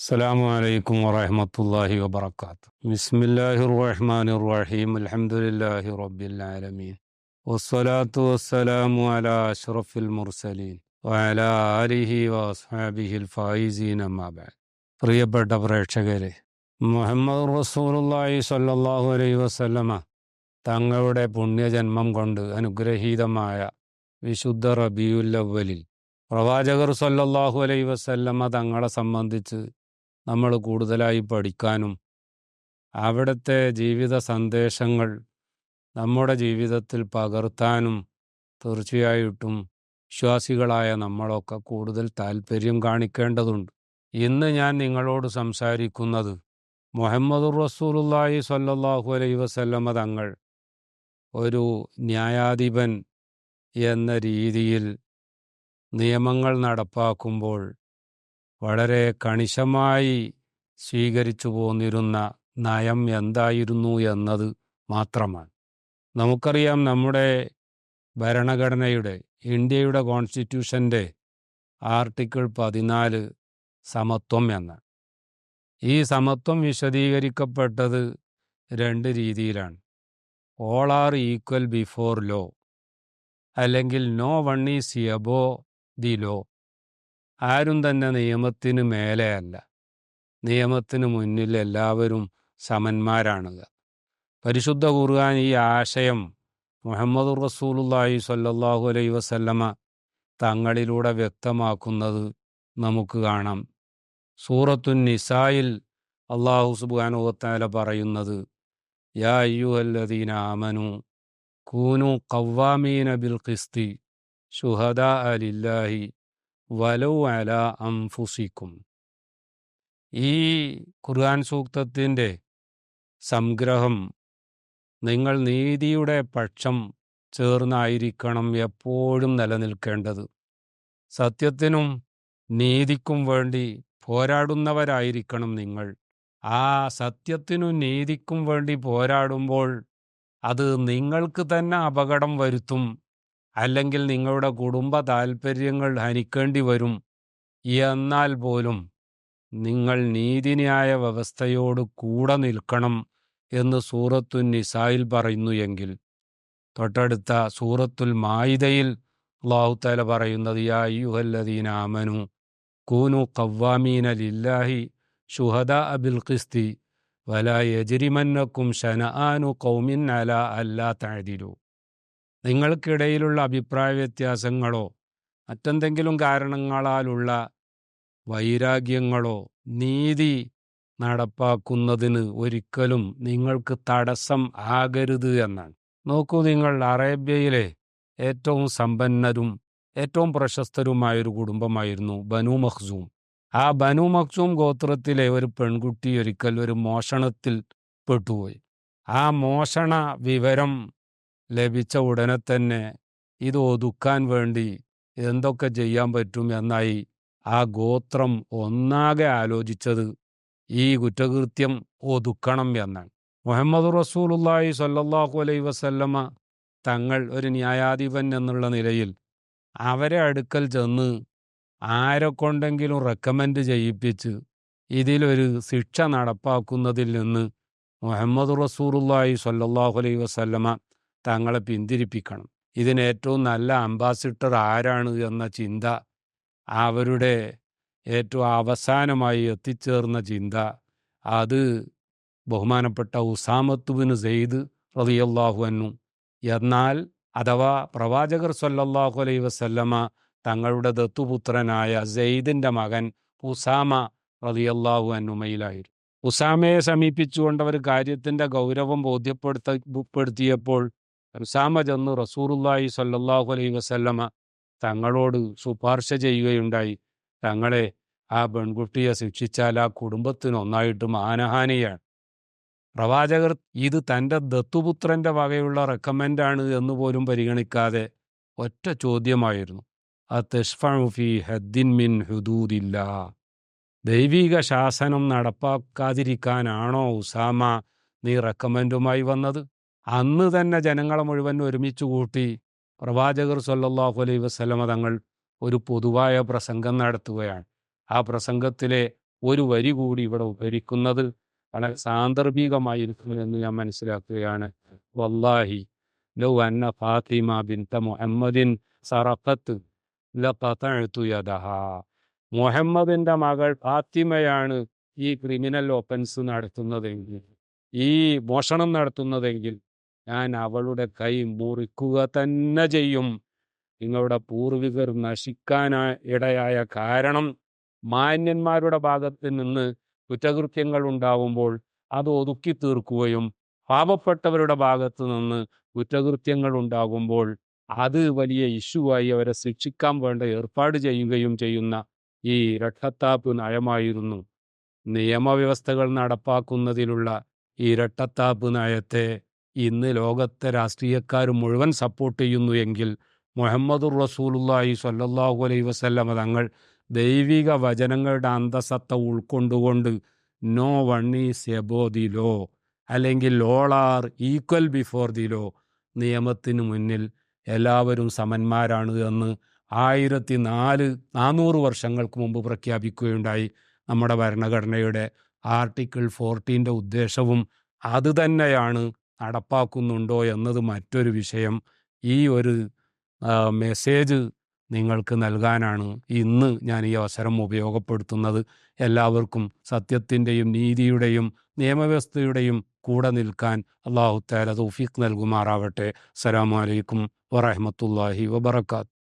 السلام عليكم ورحمة الله وبركاته بسم الله الرحمن الرحيم الحمد لله رب العالمين والصلاة والسلام على أشرف المرسلين وعلى آله وأصحابه الفائزين ما بعد പ്രിയപ്പെട്ട പ്രേക്ഷകരെ മുഹമ്മദ് റസൂലുള്ളാഹി സ്വല്ലല്ലാഹു അലൈഹി വസല്ലമ തങ്ങളുടെ പുണ്യജന്മം കൊണ്ട് അനുഗ്രഹീതമായ വിശുദ്ധ റബിയുല്ലവലിൽ പ്രവാചകർ സല്ലല്ലാഹു അലൈഹി വസല്ലമ തങ്ങളെ സംബന്ധിച്ച് നമ്മൾ കൂടുതലായി പഠിക്കാനും അവിടുത്തെ ജീവിത സന്ദേശങ്ങൾ നമ്മുടെ ജീവിതത്തിൽ പകർത്താനും തീർച്ചയായിട്ടും വിശ്വാസികളായ നമ്മളൊക്കെ കൂടുതൽ താല്പര്യം കാണിക്കേണ്ടതുണ്ട്. ഇന്ന് ഞാൻ നിങ്ങളോട് സംസാരിക്കുന്നത് മുഹമ്മദ് റസൂലുള്ളാഹി സല്ലാഹു അലൈ വസല്ലമ തങ്ങൾ ഒരു ന്യായാധിപൻ എന്ന രീതിയിൽ നിയമങ്ങൾ നടപ്പാക്കുമ്പോൾ വളരെ കണിശമായി സ്വീകരിച്ചു പോന്നിരുന്ന നയം എന്തായിരുന്നു എന്നത് മാത്രമാണ്. നമുക്കറിയാം നമ്മുടെ ഭരണഘടനയുടെ ഇന്ത്യയുടെ കോൺസ്റ്റിറ്റ്യൂഷന്റെ ആർട്ടിക്കിൾ പതിനാല് സമത്വം എന്ന. ഈ സമത്വം വിശദീകരിക്കപ്പെട്ടത് രണ്ട് രീതിയിലാണ്. All are equal before law അല്ലെങ്കിൽ no one is above the law ആരും തന്നെ നിയമത്തിന് മേലെയല്ല നിയമത്തിന് മുന്നിൽ എല്ലാവരും സമന്മാരാണ്. പരിശുദ്ധ ഖുർആൻ ഈ ആശയം മുഹമ്മദ് റസൂലുല്ലാഹി സല്ലാഹു അലൈ വസല്ലമ തങ്ങളിലൂടെ വ്യക്തമാക്കുന്നത് നമുക്ക് കാണാം. സൂറത്തുൻ നിസായിൽ അള്ളാഹു സുബാനുഹത്താല പറയുന്നത് യാ അയ്യുഹല്ലദീന ആമനു കൂനു കവ്വാമീന ബിൽ ഖിസ്തി ശുഹദാ ലില്ലാഹി വലൗ അംഫുസിക്കും ഈ ഖുർആൻ സൂക്തത്തിന്റെ സംഗ്രഹം നിങ്ങൾ നീതിയുടെ പക്ഷം ചേർന്നായിരിക്കണം എപ്പോഴും നിലനിൽക്കേണ്ടത്. സത്യത്തിനും നീതിക്കും വേണ്ടി പോരാടുന്നവരായിരിക്കണം നിങ്ങൾ. ആ സത്യത്തിനും നീതിക്കും വേണ്ടി പോരാടുമ്പോൾ അത് നിങ്ങൾക്ക് തന്നെ അപകടം വരുത്തും. അല്ലെങ്കിൽ നിങ്ങളുടെ കുടുംബ താൽപ്പര്യങ്ങൾ ഹനിക്കേണ്ടി വരും. എന്നാൽ പോലും നിങ്ങൾ നീതിന്യായ വ്യവസ്ഥയോട് കൂടെ നിൽക്കണം എന്ന് സൂറത്തുൽ നിസായിൽ പറയുന്നു എങ്കിൽ. തൊട്ടടുത്ത സൂറത്തുൽ മായിദയിൽ അള്ളാഹുത്താല പറയുന്നത് യാ യുഹല്ലദീന ആമനു കൂനു കവ്വാമീന ലില്ലാഹി ഷുഹദ അബിൽ ഖിസ്തി വല യജിരിമന്നക്കും ഷനആാനു കൗമിൻ അല അല്ലാ താഴ്തിരു നിങ്ങൾക്കിടയിലുള്ള അഭിപ്രായ വ്യത്യാസങ്ങളോ മറ്റെന്തെങ്കിലും കാരണങ്ങളാലുള്ള വൈരാഗ്യങ്ങളോ നീതി നടപ്പാക്കുന്നതിന് ഒരിക്കലും നിങ്ങൾക്ക് തടസ്സം ആകരുത് എന്നാണ്. നോക്കൂ നിങ്ങൾ അറേബ്യയിലെ ഏറ്റവും സമ്പന്നരും ഏറ്റവും പ്രശസ്തരുമായൊരു കുടുംബമായിരുന്നു ബനു മഖ്സൂം. ആ ബനു മഖ്സൂം ഗോത്രത്തിലെ ഒരു പെൺകുട്ടി ഒരിക്കൽ ഒരു മോഷണത്തിൽ പെട്ടുപോയി. ആ മോഷണ വിവരം ലഭിച്ച ഉടനെ തന്നെ ഇത് ഒതുക്കാൻ വേണ്ടി എന്തൊക്കെ ചെയ്യാൻ പറ്റും എന്നായി ആ ഗോത്രം ഒന്നാകെ ആലോചിച്ചത് ഈ കുറ്റകൃത്യം ഒതുക്കണം എന്നാണ്. മുഹമ്മദ് റസൂലുള്ളാഹി സ്വല്ലല്ലാഹു അലൈ വസല്ലമ തങ്ങൾ ഒരു ന്യായാധിപൻ എന്നുള്ള നിലയിൽ അവരെ അടുക്കൽ ചെന്ന് ആരെ കൊണ്ടെങ്കിലും റെക്കമെൻഡ് ചെയ്യിപ്പിച്ച് ഇതിലൊരു ശിക്ഷ നടപ്പാക്കുന്നതിൽ നിന്ന് മുഹമ്മദ് റസൂലുള്ളാഹി സ്വല്ലല്ലാഹു അലൈ വസല്ലമ തങ്ങളെ പിന്തിരിപ്പിക്കണം. ഇതിന് ഏറ്റവും നല്ല അംബാസിഡർ ആരാണ് എന്ന ചിന്ത അവരുടെ ഏറ്റവും അവസാനമായി എത്തിച്ചേർന്ന ചിന്ത അത് ബഹുമാനപ്പെട്ട ഉസാമത്തുബിന് സെയ്ദ് റളിയല്ലാഹു അന്നു എന്നാൽ അഥവാ പ്രവാചകർ സല്ലല്ലാഹു അലൈ വസല്ലമ തങ്ങളുടെ ദത്തുപുത്രനായ സെയ്ദിന്റെ മകൻ ഉസാമ റളിയല്ലാഹു അന്നുമയിലായിരുന്നു ഉസാമയെ സമീപിച്ചുകൊണ്ട് അവർ കാര്യത്തിന്റെ ഗൗരവം ബോധ്യപ്പെടുത്തപ്പെടുത്തിയപ്പോൾ ഉസാമ ചെന്ന് റസൂറുല്ലായി സല്ലാഹു അലൈഹി വസല്ലമ തങ്ങളോട് ശുപാർശ ചെയ്യുകയുണ്ടായി. തങ്ങളെ ആ പെൺകുട്ടിയെ ശിക്ഷിച്ചാൽ ആ കുടുംബത്തിന് ഒന്നായിട്ട് മാനഹാനിയാണ്. പ്രവാചകർ ഇത് തന്റെ ദത്തുപുത്രന്റെ വകയുള്ള റെക്കമെൻഡാണ് എന്ന് പോലും പരിഗണിക്കാതെ ഒറ്റ ചോദ്യമായിരുന്നു. ഹദ്ദിൻ മിൻ ഹുദൂദില്ല. ദൈവിക ശാസനം നടപ്പാക്കാതിരിക്കാനാണോ ഉസാമ നീ റെക്കമെൻഡുമായി വന്നത്? അന്ന് തന്നെ ജനങ്ങളെ മുഴുവൻ ഒരുമിച്ച് കൂട്ടി പ്രവാചകർ സല്ലാഹു അലൈ വസ്ലമ തങ്ങൾ ഒരു പൊതുവായ പ്രസംഗം നടത്തുകയാണ്. ആ പ്രസംഗത്തിലെ ഒരു വരി കൂടി ഇവിടെ ഉപരിക്കുന്നത് വളരെ സാന്ദർഭികമായിരിക്കും എന്ന് ഞാൻ മനസ്സിലാക്കുകയാണ്. വല്ലാഹി ലൗ അന്ന ഫാത്തിമ ബിൻത മുഹമ്മദിൻ സറഖത്ത് മുഹമ്മദിന്റെ മകൾ ഫാത്തിമയാണ് ഈ ക്രിമിനൽ ഓഫൻസ് നടത്തുന്നതെങ്കിൽ ഈ മോഷണം നടത്തുന്നതെങ്കിൽ ഞാൻ അവളുടെ കൈ മുറിക്കുക തന്നെ ചെയ്യും. നിങ്ങളുടെ പൂർവികർ നശിക്കാൻ ഇടയായ കാരണം മാന്യന്മാരുടെ ഭാഗത്ത് നിന്ന് കുറ്റകൃത്യങ്ങൾ ഉണ്ടാവുമ്പോൾ അത് ഒതുക്കി തീർക്കുകയും പാപപ്പെട്ടവരുടെ ഭാഗത്ത് നിന്ന് കുറ്റകൃത്യങ്ങൾ ഉണ്ടാകുമ്പോൾ അത് വലിയ ഇഷ്യൂ ആയി അവരെ ശിക്ഷിക്കാൻ വേണ്ട ഏർപ്പാട് ചെയ്യുകയും ചെയ്യുന്ന ഈ ഇരട്ടത്താപ്പ് നയമായിരുന്നു. നിയമവ്യവസ്ഥകൾ നടപ്പാക്കുന്നതിലുള്ള ഈ നയത്തെ ഇന്ന് ലോകത്തെ രാഷ്ട്രീയക്കാർ മുഴുവൻ സപ്പോർട്ട് ചെയ്യുന്നു എങ്കിൽ മുഹമ്മദുർ റസൂലുള്ളാഹി സല്ലാഹു അലൈ വസല്ലമ തങ്ങൾ ദൈവിക വചനങ്ങളുടെ അന്തസത്ത ഉൾക്കൊണ്ടുകൊണ്ട് no one is above the law അല്ലെങ്കിൽ all are equal before the law നിയമത്തിന് മുന്നിൽ എല്ലാവരും സമന്മാരാണ് എന്ന് ആയിരത്തി നാല് നാനൂറ് വർഷങ്ങൾക്ക് മുമ്പ് പ്രഖ്യാപിക്കുകയുണ്ടായി. നമ്മുടെ ഭരണഘടനയുടെ ആർട്ടിക്കിൾ ഫോർട്ടീന്റെ ഉദ്ദേശവും അത് തന്നെയാണ്. നടപ്പാക്കുന്നുണ്ടോ എന്നത് മറ്റൊരു വിഷയം. ഈ ഒരു മെസ്സേജ് നിങ്ങൾക്ക് നൽകാനാണ് ഇന്ന് ഞാൻ ഈ അവസരം ഉപയോഗപ്പെടുത്തുന്നത്. എല്ലാവർക്കും സത്യത്തിന്റെയും നീതിയുടെയും നിയമവ്യവസ്ഥയുടെയും കൂടെ നിൽക്കാൻ അള്ളാഹു താല തൗഫീഖ് നൽകുമാറാവട്ടെ. അസ്സലാമു അലൈക്കും വറഹ്മത്തുള്ളാഹി വബറകാത്ത്